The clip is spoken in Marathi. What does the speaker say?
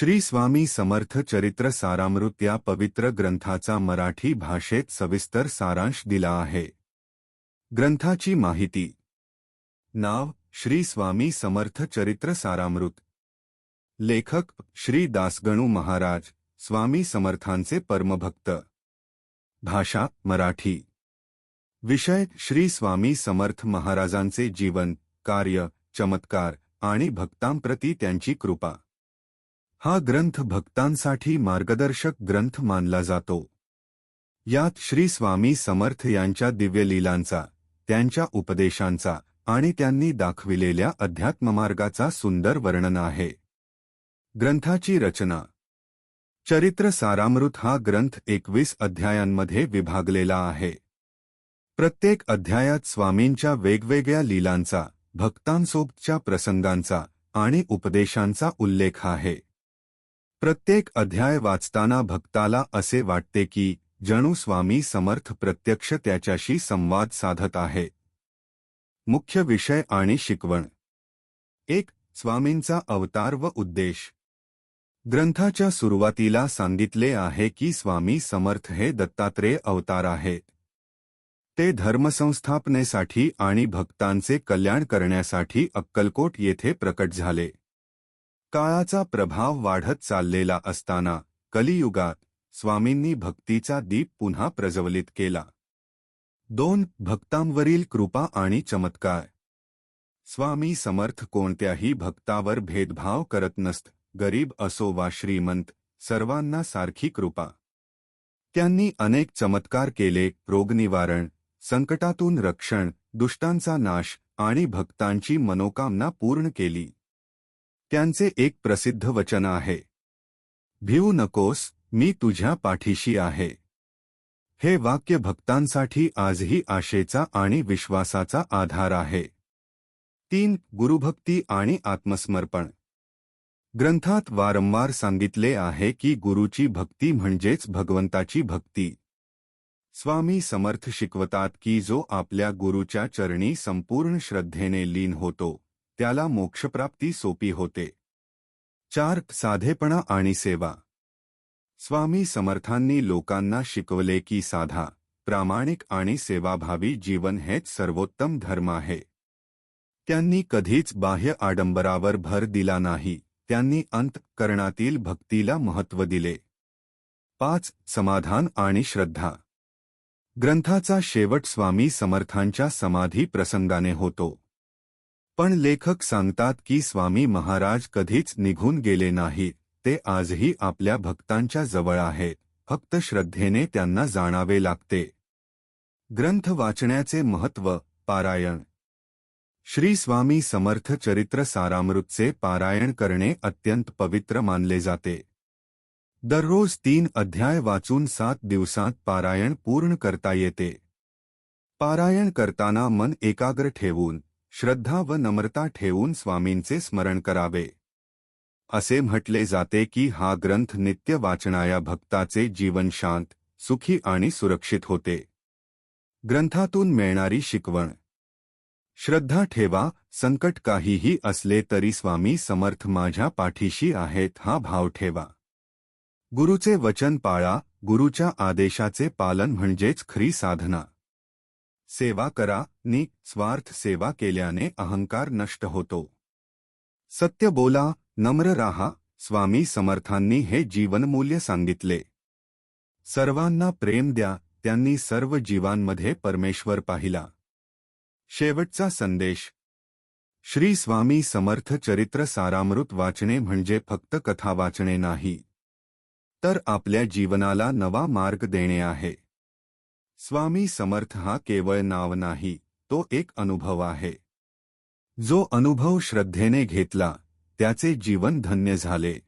श्री स्वामी समर्थ चरित्र सारामृत या पवित्र ग्रंथाचा मराठी भाषेत सविस्तर सारांश दिला आहे. ग्रंथाची माहिती. नाव, श्री स्वामी समर्थ चरित्र सारामृत. लेखक, श्री दासगणू महाराज, स्वामी समर्थांचे परमभक्त. भाषा, मराठी. विषय, श्री स्वामी समर्थ महाराजांचे जीवन, कार्य, चमत्कार आणि भक्तांप्रती त्यांची कृपा. हा ग्रंथ भक्तांसाठी मार्गदर्शक ग्रंथ मानला जातो. यात श्री स्वामी समर्थ यांच्या दिव्यलीलांचा त्यांच्या उपदेशांचा आणि त्यांनी दाखविलेल्या अध्यात्ममार्गाचा सुंदर वर्णन आहे. ग्रंथाची रचना. चरित्र सारामृत हा ग्रंथ एकवीस अध्यायांमध्ये विभागलेला आहे. प्रत्येक अध्यायात स्वामींच्या वेगवेगळ्या लीलांचा भक्तांसोबतच्या प्रसंगांचा आणि उपदेशांचा उल्लेख आहे. प्रत्येक अध्याय वाचताना भक्ताला असे वाटते की, जणू स्वामी समर्थ प्रत्यक्ष त्याच्याशी संवाद साधत आहे. मुख्य विषय आणि शिकवण. एक, स्वामींचा अवतार व उद्देश. ग्रंथाच्या सुरुवातीला सांगितले आहे की स्वामी समर्थ हे दत्तात्रेय अवतार आहेत ते धर्मसंस्थापनेसाठी आणि भक्तांचे कल्याण करण्यासाठी अक्कलकोट येथे प्रकट झाले. काळाचा प्रभाव वाढत चाललेला असताना कलियुगात स्वामींनी भक्तीचा दीप पुन्हा प्रज्वलित केला. दोन भक्तांवरील कृपा आणि चमत्कार. स्वामी समर्थ कोणत्याही भक्तावर भेदभाव करत नसत गरीब असो वा श्रीमंत सर्वांना सारखी कृपा. त्यांनी अनेक चमत्कार केले रोगनिवारण संकटातून रक्षण दुष्टांचा नाश आणि भक्तांची मनोकामना पूर्ण केली. त्यांचे एक प्रसिद्ध वचन आहे. भिवू नकोस मी तुझ्या पाठीशी आहे. हे वाक्य भक्तांसाठी आजही आशेचा आणि विश्वासाचा आधार आहे. तीन गुरुभक्ती आणि आत्मसमर्पण. ग्रंथात वारंवार सांगितले आहे की गुरुची भक्ती म्हणजेच भगवंताची भक्ती. स्वामी समर्थ शिकवतात की जो आपल्या गुरुच्या चरणी संपूर्ण श्रद्धेने लीन होतो. त्याला मोक्षप्राप्ती सोपी होते. चार साधेपणा आणि सेवा. स्वामी समर्थांनी लोकांना शिकवले की साधा प्रामाणिक आणि सेवाभावी जीवन हेच सर्वोत्तम धर्म आहे. त्यांनी कधीच बाह्य आडंबरावर भर दिला नाही त्यांनी अंतकरणातील भक्तीला महत्त्व दिले. पाच समाधान आणि श्रद्धा. ग्रंथाचा शेवट स्वामी समर्थांच्या समाधी प्रसंगाने होतो. पण लेखक सांगतात की स्वामी महाराज कधीच निघून गेले नाही ते आजही आपल्या भक्तांच्या जवळ आहेत फक्त श्रद्धेने त्यांना जाणावे लागते. ग्रंथ वाचण्याचे महत्त्व पारायण. श्री स्वामी समर्थ चरित्र सारामृतचे पारायण करणे अत्यंत पवित्र मानले जाते. दररोज तीन अध्याय वाचून सात दिवसांत पारायण पूर्ण करता येते. पारायण करताना मन एकाग्र ठेवून श्रद्धा व नम्रता ठेवून स्वामींचे स्मरण करावे. असे म्हटले जाते की हा ग्रंथ नित्य वाचणाया भक्ताचे जीवन शांत, सुखी आणि सुरक्षित होते. ग्रंथातून मिळणारी शिकवण. श्रद्धा ठेवा, संकट काहीही असले तरी स्वामी समर्थ माझ्या पाठीशी आहेत, हा भाव ठेवा. गुरुचे वचन पाळा, गुरुच्या आदेशाचे पालन म्हणजेच खरी साधना. सेवा करा नि स्वार्थ सेवा केल्याने अहंकार नष्ट होतो. सत्य बोला नम्र राहा स्वामी समर्थांनी हे जीवनमूल्य सांगितले. सर्वांना प्रेम द्या त्यांनी सर्व जीवांमध्ये परमेश्वर पाहिला. शेवटचा संदेश. श्री स्वामी समर्थ चरित्र सारामृत वाचणे म्हणजे फक्त कथा वाचणे नाही. तर आपल्या जीवनाला नवा मार्ग देणे आहे. स्वामी समर्थ हा केवळ नाव नाही तो एक अनुभव आहे. जो अनुभव श्रद्धेने घेतला त्याचे जीवन धन्य झाले.